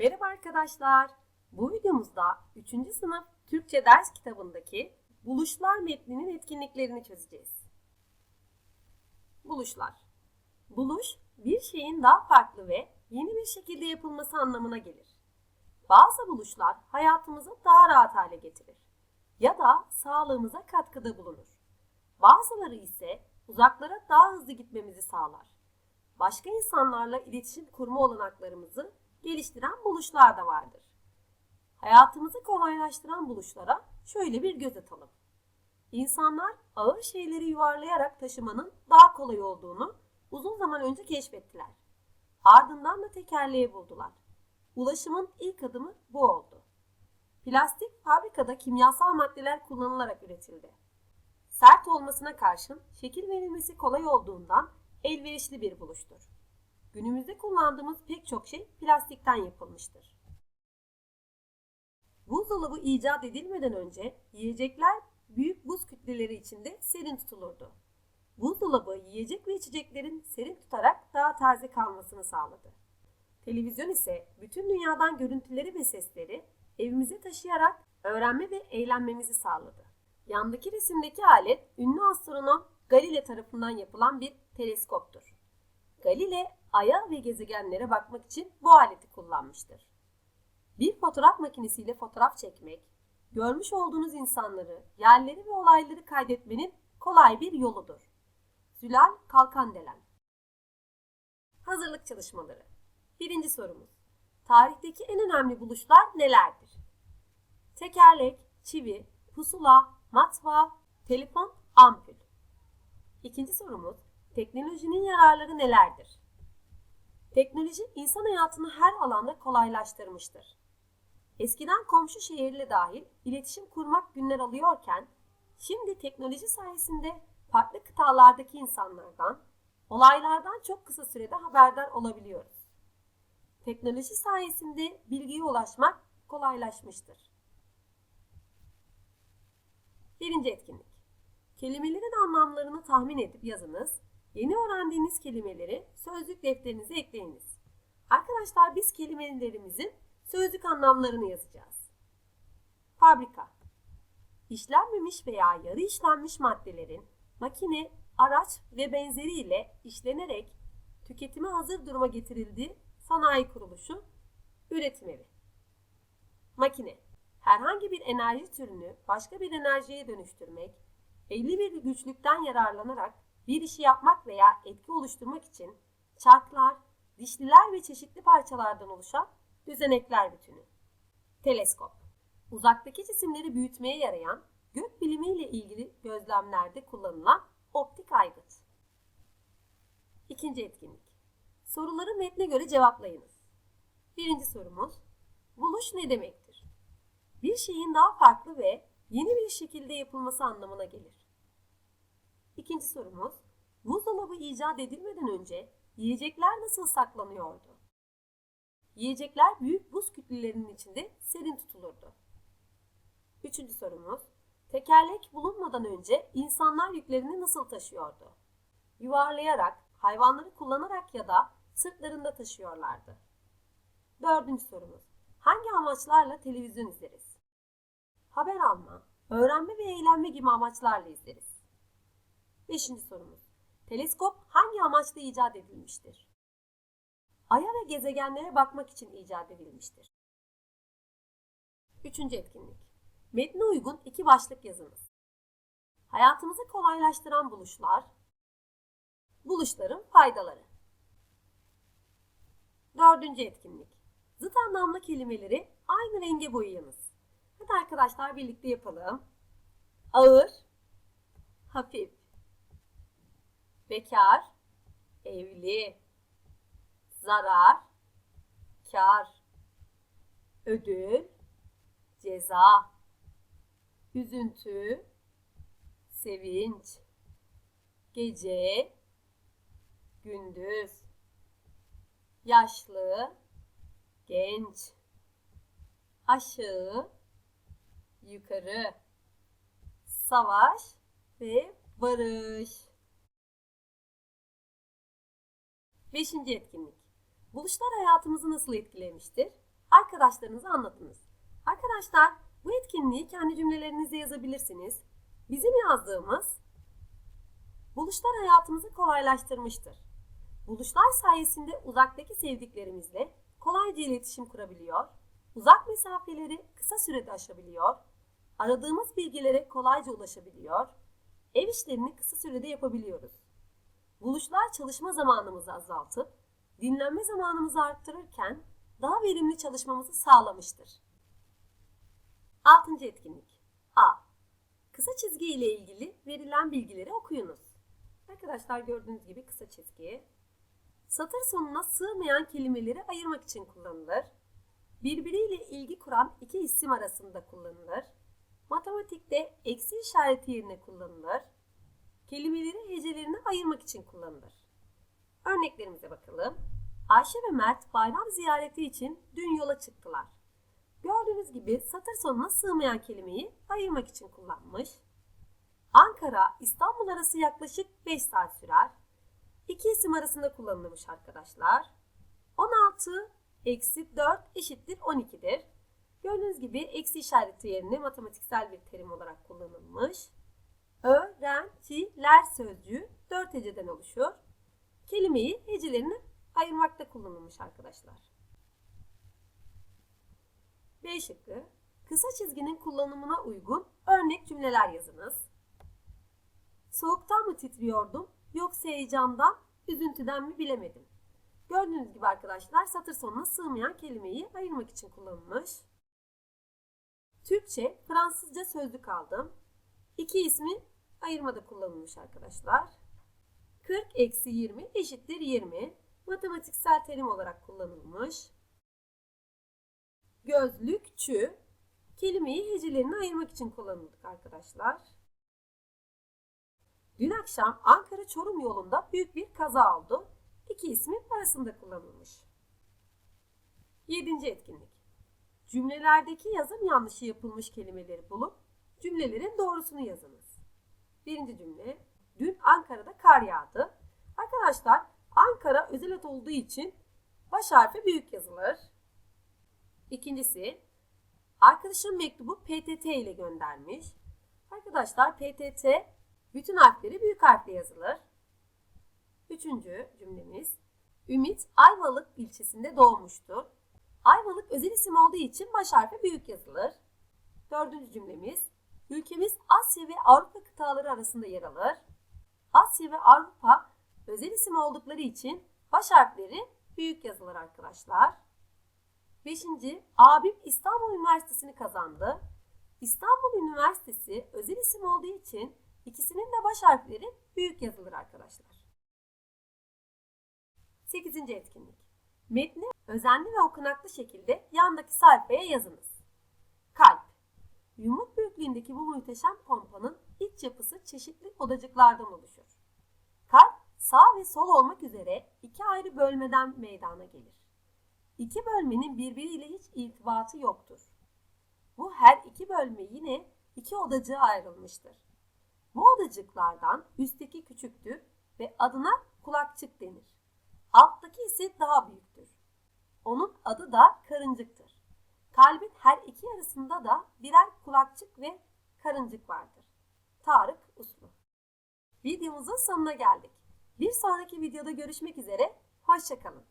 Merhaba arkadaşlar. Bu videomuzda 3. sınıf Türkçe ders kitabındaki buluşlar metninin etkinliklerini çözeceğiz. Buluşlar. Buluş, bir şeyin daha farklı ve yeni bir şekilde yapılması anlamına gelir. Bazı buluşlar hayatımızı daha rahat hale getirir ya da sağlığımıza katkıda bulunur. Bazıları ise uzaklara daha hızlı gitmemizi sağlar. Başka insanlarla iletişim kurma olanaklarımızı geliştiren buluşlar da vardır. Hayatımızı kolaylaştıran buluşlara şöyle bir göz atalım. İnsanlar ağır şeyleri yuvarlayarak taşımanın daha kolay olduğunu uzun zaman önce keşfettiler. Ardından da tekerleği buldular. Ulaşımın ilk adımı bu oldu. Plastik fabrikada kimyasal maddeler kullanılarak üretildi. Sert olmasına karşın şekil verilmesi kolay olduğundan elverişli bir buluştur. Günümüzde kullandığımız pek çok şey plastikten yapılmıştır. Buzdolabı icat edilmeden önce yiyecekler büyük buz kütleleri içinde serin tutulurdu. Buzdolabı yiyecek ve içeceklerin serin tutarak daha taze kalmasını sağladı. Televizyon ise bütün dünyadan görüntüleri ve sesleri evimize taşıyarak öğrenme ve eğlenmemizi sağladı. Yandaki resimdeki alet ünlü astronom Galile tarafından yapılan bir teleskoptur. Galile aya ve gezegenlere bakmak için bu aleti kullanmıştır. Bir fotoğraf makinesiyle fotoğraf çekmek, görmüş olduğunuz insanları, yerleri ve olayları kaydetmenin kolay bir yoludur. Zülal Kalkandelen Hazırlık çalışmaları Birinci sorumuz. Tarihteki en önemli buluşlar nelerdir? Tekerlek, çivi, pusula, matbaa, telefon, ampul. İkinci sorumuz. Teknolojinin yararları nelerdir? Teknoloji insan hayatını her alanda kolaylaştırmıştır. Eskiden komşu şehirle dahil iletişim kurmak günler alıyorken, şimdi teknoloji sayesinde farklı kıtalardaki insanlardan, olaylardan çok kısa sürede haberdar olabiliyoruz. Teknoloji sayesinde bilgiye ulaşmak kolaylaşmıştır. Birinci etkinlik. Kelimelerin anlamlarını tahmin edip yazınız. Yeni öğrendiğiniz kelimeleri sözlük defterinize ekleyiniz. Arkadaşlar biz kelimelerimizin sözlük anlamlarını yazacağız. Fabrika. İşlenmemiş veya yarı işlenmiş maddelerin makine, araç ve benzeri ile işlenerek tüketime hazır duruma getirildiği sanayi kuruluşu, üretim evi. Makine. Herhangi bir enerji türünü başka bir enerjiye dönüştürmek, belli bir güçlükten yararlanarak bir işi yapmak veya etki oluşturmak için çarklar, dişliler ve çeşitli parçalardan oluşan düzenekler bütünü. Teleskop. Uzaktaki cisimleri büyütmeye yarayan, gök bilimiyle ilgili gözlemlerde kullanılan optik aygıt. İkinci etkinlik. Soruları metne göre cevaplayınız. Birinci sorumuz, buluş ne demektir? Bir şeyin daha farklı ve yeni bir şekilde yapılması anlamına gelir. İkinci sorumuz, buzdolabı icat edilmeden önce yiyecekler nasıl saklanıyordu? Yiyecekler büyük buz kütlelerinin içinde serin tutulurdu. Üçüncü sorumuz, tekerlek bulunmadan önce insanlar yüklerini nasıl taşıyordu? Yuvarlayarak, hayvanları kullanarak ya da sırtlarında taşıyorlardı. Dördüncü sorumuz, hangi amaçlarla televizyon izleriz? Haber alma, öğrenme ve eğlenme gibi amaçlarla izleriz. Beşinci sorumuz. Teleskop hangi amaçla icat edilmiştir? Ay'a ve gezegenlere bakmak için icat edilmiştir. Üçüncü etkinlik. Metne uygun iki başlık yazınız. Hayatımızı kolaylaştıran buluşlar, buluşların faydaları. Dördüncü etkinlik. Zıt anlamlı kelimeleri aynı renge boyayınız. Hadi arkadaşlar birlikte yapalım. Ağır, hafif, bekar, evli, zarar, kar, ödül, ceza, üzüntü, sevinç, gece, gündüz, yaşlı, genç, aşağı, yukarı, savaş ve barış. Beşinci etkinlik. Buluşlar hayatımızı nasıl etkilemiştir? arkadaşlarınıza anlatınız. Arkadaşlar bu etkinliği kendi cümlelerinizde yazabilirsiniz. Bizim yazdığımız buluşlar hayatımızı kolaylaştırmıştır. Buluşlar sayesinde uzaktaki sevdiklerimizle kolayca iletişim kurabiliyor, uzak mesafeleri kısa sürede aşabiliyor, aradığımız bilgilere kolayca ulaşabiliyor, ev işlerini kısa sürede yapabiliyoruz. Buluşlar çalışma zamanımızı azaltıp dinlenme zamanımızı arttırırken daha verimli çalışmamızı sağlamıştır. Altıncı etkinlik. A. Kısa çizgi ile ilgili verilen bilgileri okuyunuz. Arkadaşlar gördüğünüz gibi kısa çizgi. Satır sonuna sığmayan kelimeleri ayırmak için kullanılır. Birbiriyle ilgi kuran iki isim arasında kullanılır. Matematikte eksi işareti yerine kullanılır. Kelimeleri hecelerine ayırmak için kullanılır. Örneklerimize bakalım. Ayşe ve Mert bayram ziyareti için dün yola çıktılar. Gördüğünüz gibi satır sonuna sığmayan kelimeyi ayırmak için kullanmış. Ankara, İstanbul arası yaklaşık 5 saat sürer. İki isim arasında kullanılmış arkadaşlar. 16 eksi 4 eşittir 12'dir. Gördüğünüz gibi eksi işareti yerine matematiksel bir terim olarak kullanılmış. Öğrenciler sözcüğü 4 heceden oluşur. Kelimeyi hecelerini ayırmakta kullanılmış arkadaşlar. B şıkkı. Kısa çizginin kullanımına uygun örnek cümleler yazınız. Soğuktan mı titriyordum yoksa heyecandan, üzüntüden mi bilemedim. Gördüğünüz gibi arkadaşlar satır sonuna sığmayan kelimeyi ayırmak için kullanılmış. Türkçe, Fransızca sözlük aldım. İki ismi ayırmada kullanılmış arkadaşlar. 40 eksi 20 eşittir 20. Matematiksel terim olarak kullanılmış. Gözlükçü kelimeyi hecelerine ayırmak için kullanıldık arkadaşlar. Dün akşam Ankara Çorum yolunda büyük bir kaza oldu. İki ismi arasında kullanılmış. Yedinci etkinlik. Cümlelerdeki yazım yanlışı yapılmış kelimeleri bulup cümlelerin doğrusunu yazınız. Birinci cümle. Dün Ankara'da kar yağdı. Arkadaşlar Ankara özel ad olduğu için baş harfi büyük yazılır. İkincisi, arkadaşım mektubu PTT ile göndermiş. Arkadaşlar PTT bütün harfleri büyük harfle yazılır. Üçüncü cümlemiz, Ümit Ayvalık ilçesinde doğmuştur. Ayvalık özel isim olduğu için baş harfi büyük yazılır. Dördüncü cümlemiz, ülkemiz Asya ve Avrupa kıtaları arasında yer alır. Asya ve Avrupa özel isim oldukları için baş harfleri büyük yazılır arkadaşlar. Beşinci, abim İstanbul Üniversitesi'ni kazandı. İstanbul Üniversitesi özel isim olduğu için ikisinin de baş harfleri büyük yazılır arkadaşlar. Sekizinci etkinlik. Metni özenli ve okunaklı şekilde yandaki sayfaya yazınız. Kalp. Yumruk büyüklüğündeki bu muhteşem pompanın iç yapısı çeşitli odacıklardan oluşur. Kalp sağ ve sol olmak üzere iki ayrı bölmeden meydana gelir. İki bölmenin birbiriyle hiç irtibatı yoktur. Bu her iki bölme yine iki odacığa ayrılmıştır. Bu odacıklardan üstteki küçüktür ve adına kulakçık denir. Alttaki ise daha büyüktür. Onun adı da karıncıktır. Kalbin her iki yarısında da birer kulakçık ve karıncık vardır. Tarık Uslu Videomuzun sonuna geldik. Bir sonraki videoda görüşmek üzere, hoşçakalın.